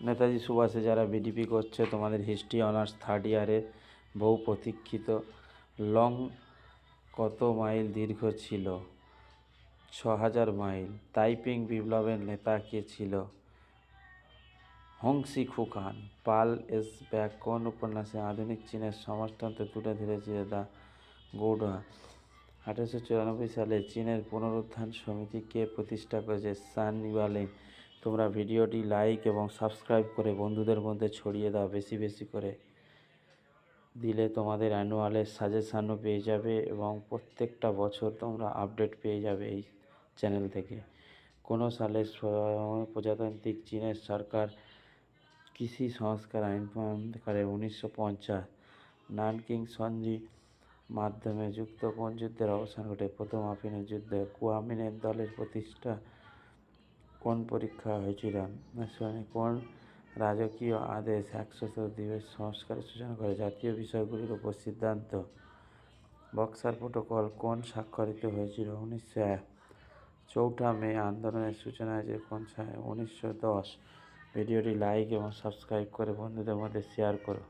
নেতাজি সুভাষে যারা বিডিপি করছে, তোমাদের হিস্ট্রি অনার্স থার্ড ইয়ারে বহু প্রতীক্ষিত। লং কত মাইল দীর্ঘ ছিল? ছ হাজার মাইল তাইপিং বিপ্লবের নেতা কে ছিল? হংসি খুকান। পাল এস ব্যাক কোন উপন্যাসে আধুনিক চীনের সমাজতন্ত্র তুলে ধরেছে দ্য গৌড়া? আঠারোশো চুরানব্বই সালে চীনের পুনরুত্থান সমিতি কে প্রতিষ্ঠা করেছে? সান তোমরা ভিডিওটি লাইক এবং সাবস্ক্রাইব করে বন্ধুদের মধ্যে ছড়িয়ে দাও বেশি বেশি করে। দিলে তোমাদের অ্যানুয়ালের সাজেশানও পেয়ে যাবে এবং প্রত্যেকটা বছর তোমরা আপডেট পেয়ে যাবে এই চ্যানেল থেকে। কোনো সালে প্রজাতান্ত্রিক চীনের সরকার কৃষি সংস্কার আইন প্রণয়ন করে উনিশশো পঞ্চাশ নানকিং সন্ধি মাধ্যমে যুক্ত কোন যুদ্ধের অবসান ঘটে। প্রথম আফিনের যুদ্ধে কুয়ামিনের দলের প্রতিষ্ঠা কোন পরীক্ষা হয়েছিল? মানে কোন রাজকীয় আদেশ একশো দিবস সংস্কারের সূচনা করে? জাতীয় বিষয়গুলির উপর সিদ্ধান্ত। বক্সার প্রোটোকল কোন স্বাক্ষরিত হয়েছিল? উনিশশো এক চৌঠা মে আন্দোলনের সূচনা হয়েছে কোন উনিশশো দশ। ভিডিওটি লাইক এবং সাবস্ক্রাইব করে বন্ধুদের মধ্যে শেয়ার করো।